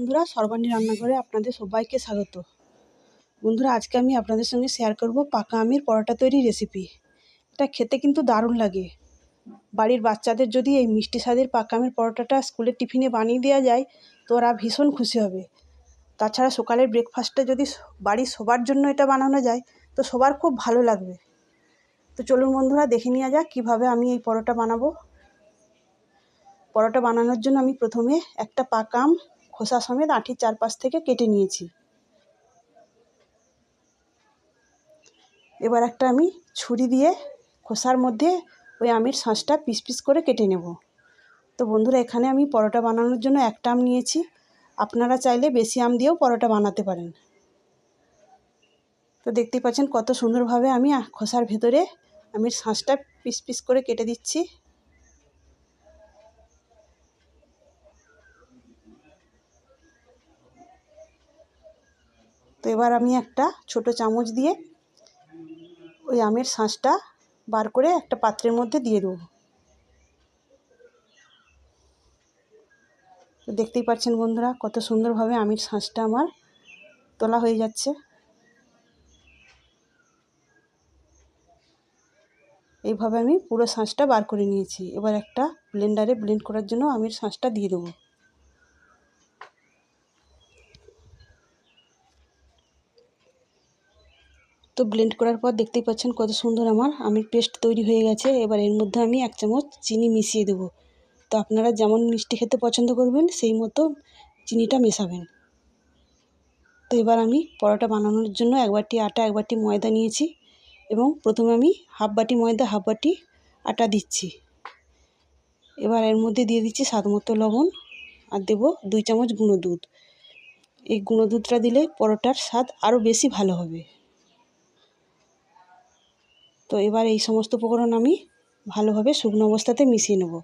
বন্ধুরা, সর্বাণী রান্নাঘরে আপনাদের সবাইকে স্বাগত। বন্ধুরা, আজকে আমি আপনাদের সঙ্গে শেয়ার করব পাকা আমের পরোটা তৈরির রেসিপি এটা খেতে কিন্তু দারুণ লাগে। বাড়ির বাচ্চাদের যদি এই মিষ্টি স্বাদের পাকা আমের পরোটাটা স্কুলের টিফিনে বানিয়ে দেওয়া যায়, তো ওরা ভীষণ খুশি হবে। তাছাড়া সকালের ব্রেকফাস্টে যদি বাড়ির সবার জন্য এটা বানানো যায়, তো সবার খুব ভালো লাগবে। তো চলুন বন্ধুরা, দেখে নেওয়া যাক কীভাবে আমি এই পরোটা বানাবো। পরোটা বানানোর জন্য আমি প্রথমে একটা পাকা আম খোসা সমেত আঁটির চারপাশ থেকে কেটে নিয়েছি। এবার একটা আমি ছুরি দিয়ে খোসার মধ্যে ওই আমের শাঁসটা পিস পিস করে কেটে নেব। তো বন্ধুরা, এখানে আমি পরোটা বানানোর জন্য একটা আম নিয়েছি। আপনারা চাইলে বেশি আম দিয়েও পরোটা বানাতে পারেন। তো দেখতেই পাচ্ছেন কত সুন্দরভাবে আমি খোসার ভেতরে আমের শাঁসটা পিস পিস করে কেটে দিচ্ছি। তো এবার আমি একটা ছোট চামচ দিয়ে ওই আমের শাঁসটা বার করে একটা পাত্রের মধ্যে দিয়ে দেবো। দেখতেই পাচ্ছেন বন্ধুরা, কত সুন্দরভাবে আমের শাঁসটা আমার তোলা হয়ে যাচ্ছে। এইভাবে আমি পুরো শাঁসটা বার করে নিয়েছি। এবার একটা ব্লেন্ডারে ব্লেন্ড করার জন্য আমের শাঁসটা দিয়ে দেবো। তো ব্লেন্ড করার পর দেখতেই পাচ্ছেন কত সুন্দর আমার। আমের পেস্ট তৈরি হয়ে গেছে, এবার এর মধ্যে আমি এক চামচ চিনি মিশিয়ে দেবো। তো আপনারা যেমন মিষ্টি খেতে পছন্দ করবেন, সেই মতো চিনিটা মেশাবেন। তো এবার আমি পরোটা বানানোর জন্য এক বাটি আটা, এক বাটি ময়দা নিয়েছি এবং প্রথমে আমি হাফ বাটি ময়দা, হাফ বাটি আটা দিচ্ছি। এবার এর মধ্যে দিয়ে দিচ্ছি স্বাদ মতো লবণ আর দেবো দুই চামচ গুঁড়ো দুধ। এই গুঁড়ো দুধটা দিলে পরোটার স্বাদ আরও বেশি ভালো হবে। তো এবার এই সমস্ত উপকরণ আমি ভালোভাবে শুকনো অবস্থাতে মিশিয়ে নেব।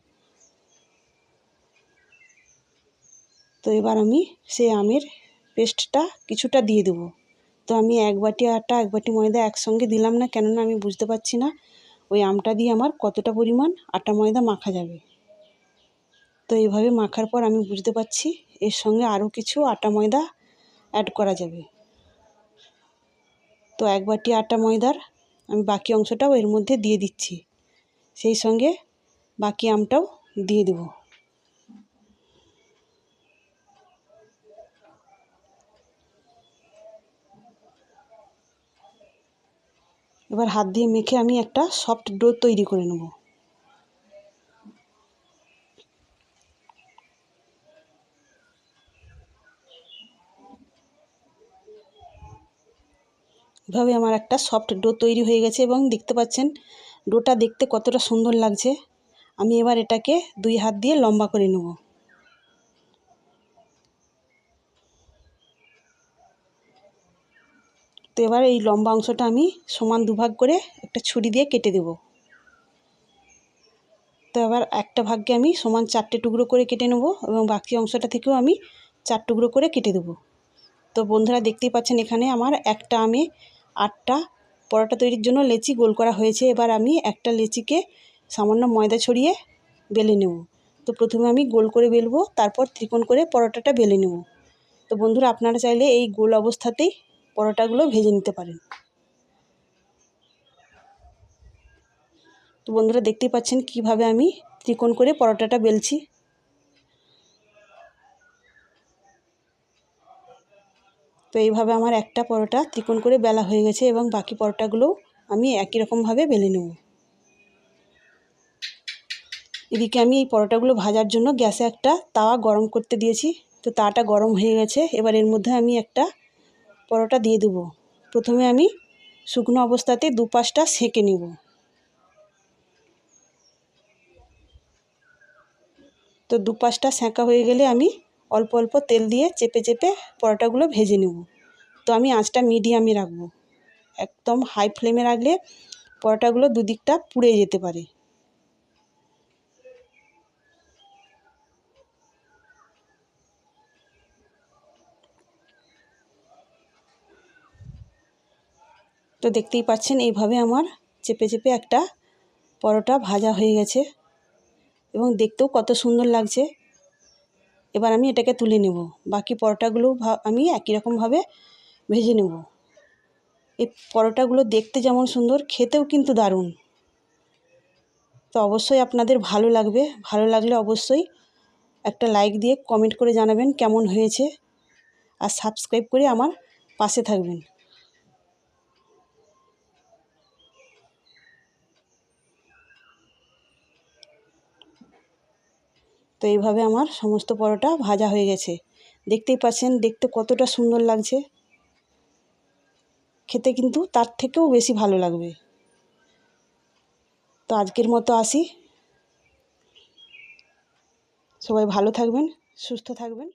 তো এবার আমি সেই আমের পেস্টটা কিছুটা দিয়ে দেবো। তো আমি এক বাটি আটা, এক বাটি ময়দা একসঙ্গে দিলাম না, কেননা আমি বুঝতে পারছি না ওই আমটা দিয়ে আমার কতটা পরিমাণ আটা ময়দা মাখা যাবে। তো এইভাবে মাখার পর আমি বুঝতে পারছি এর সঙ্গে আরও কিছু আটা ময়দা অ্যাড করা যাবে। তো এক বাটি আটা ময়দার আমি বাকি অংশটাও এর মধ্যে দিয়ে দিচ্ছি। সেই সঙ্গে বাকি আমটাও দিয়ে দেব। এবার হাত দিয়ে মেখে আমি একটা সফট ডো তৈরি করে নেব। এভাবে আমার একটা সফট ডো তৈরি হয়ে গেছে এবং দেখতে পাচ্ছেন ডোটা দেখতে কতটা সুন্দর লাগছে। আমি এবার এটাকে দুই হাত দিয়ে লম্বা করে নেব। তো এবার এই লম্বা অংশটা আমি সমান দুভাগ করে একটা ছুরি দিয়ে কেটে দেব। তো এবার একটা ভাগকে আমি সমান চারটে টুকরো করে কেটে নেব এবং বাকি অংশটা থেকেও আমি চার টুকরো করে কেটে দেবো। তো বন্ধুরা দেখতেই পাচ্ছেন এখানে আমার একটা আমি আটটা পরোটা তৈরির জন্য লেচি গোল করা হয়েছে। এবার আমি একটা লেচিকে সামান্য ময়দা ছড়িয়ে বেলে নেব। তো প্রথমে আমি গোল করে বেলবো, তারপর ত্রিকোণ করে পরোটাটা বেলে নেব। তো বন্ধুরা, আপনারা চাইলে এই গোল অবস্থাতেই পরোটাগুলো ভেজে নিতে পারেন। তো বন্ধুরা, দেখতেই পাচ্ছেন কীভাবে আমি ত্রিকোণ করে পরোটাটা বেলছি। তো এইভাবে আমার একটা পরোটা ত্রিকোণ করে বেলা হয়ে গেছে এবং বাকি পরোটাগুলোও আমি একই রকমভাবে বেলে নেব। এদিকে আমি এই পরোটাগুলো ভাজার জন্য গ্যাসে একটা তাওয়া গরম করতে দিয়েছি। তো তাটা গরম হয়ে গেছে, এবার এর মধ্যে আমি একটা পরোটা দিয়ে দেবো। প্রথমে আমি শুকনো অবস্থাতে দুপাশটা সেঁকে নেব। তো দুপাশটা সেঁকা হয়ে গেলে আমি অল্প অল্প তেল দিয়ে চেপে চেপে পরোটাগুলো ভেজে নেব। তো আমি আঁচটা মিডিয়ামে রাখব। একদম হাই ফ্লেমে রাখলে পরোটাগুলো দুদিকটা পুড়ে যেতে পারে। তো দেখতেই পাচ্ছেন এইভাবে আমার চেপে চেপে একটা পরোটা ভাজা হয়ে গেছে। এবং দেখতেও কত সুন্দর লাগছে। এবার আমি এটাকে তুলে নেব। বাকি পরোটাগুলো আমি একই রকমভাবে ভেজে নেব। এই পরোটাগুলো দেখতে যেমন সুন্দর, খেতেও কিন্তু দারুণ। তো অবশ্যই আপনাদের ভালো লাগবে। ভালো লাগলে অবশ্যই একটা লাইক দিয়ে কমেন্ট করে জানাবেন কেমন হয়েছে। আর সাবস্ক্রাইব করে আমার পাশে থাকবেন। এইভাবে আমার সমস্ত পরোটা ভাজা হয়ে গেছে। দেখতেই পাচ্ছেন, দেখতে কতটা সুন্দর লাগছে। খেতে কিন্তু তার থেকেও বেশি ভালো লাগবে। তো আজকের মতো আসি। সবাই ভালো থাকবেন, সুস্থ থাকবেন।